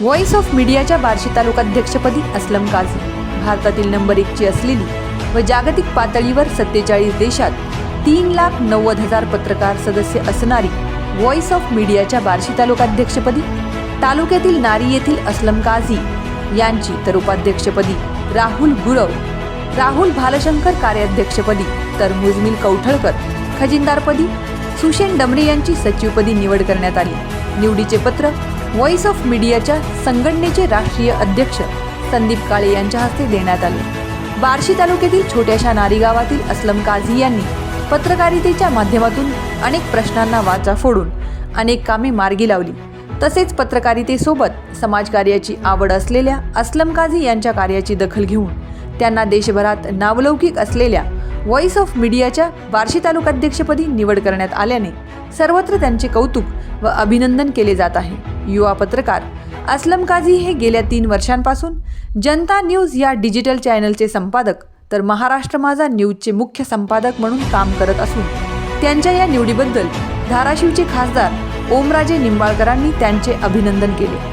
Voice of मीडियाच्या बार्शी तालुकाध्यक्षपदी असलम काझी. भारतातील number एकची असलेली व जागतिक पातळीवर सत्तेचाळीस देशात तीन लाख नव्वद हजार पत्रकार सदस्य असणारी व्हॉइस ऑफ मीडियाच्या बार्शी तालुकाध्यक्षपदी तालुक्यातील नारी येथील असलम काझी यांची तर उपाध्यक्षपदी राहुल गुरव राहुल भालशंकर कार्याध्यक्षपदी तर मुजमिल कौठळकर खजिनदारपदी सुशेन डमरे यांची सचिवपदी निवड करण्यात आली. निवडीचे पत्र व्हॉइस ऑफ मीडियाच्या संघटनेचे राष्ट्रीय अध्यक्ष संदीप काळे यांच्या हस्ते देण्यात आले. बार्शी तालुक्यातील छोट्याशा नारी गावातील अस्लम काझी यांनी पत्रकारितेच्या माध्यमातून अनेक प्रश्नांना वाचा फोडून अनेक कामे मार्गी लावली. तसेच पत्रकारितेसोबत समाजकार्याची आवड असलेल्या अस्लम काझी यांच्या कार्याची दखल घेऊन त्यांना देशभरात नावलौकिक असलेल्या व्हॉइस ऑफ मीडियाच्या बार्शी तालुकाध्यक्षपदी निवड करण्यात आल्याने सर्वत्र त्यांचे कौतुक व अभिनंदन केले जात आहे. युवा पत्रकार असलम काझी हे गेल्या तीन वर्षांपासून जनता न्यूज या डिजिटल चॅनलचे संपादक तर महाराष्ट्र माझा न्यूजचे मुख्य संपादक म्हणून काम करत असून त्यांच्या या निवडीबद्दल धाराशिवचे खासदार ओमराजे निंबाळकरांनी त्यांचे अभिनंदन केले.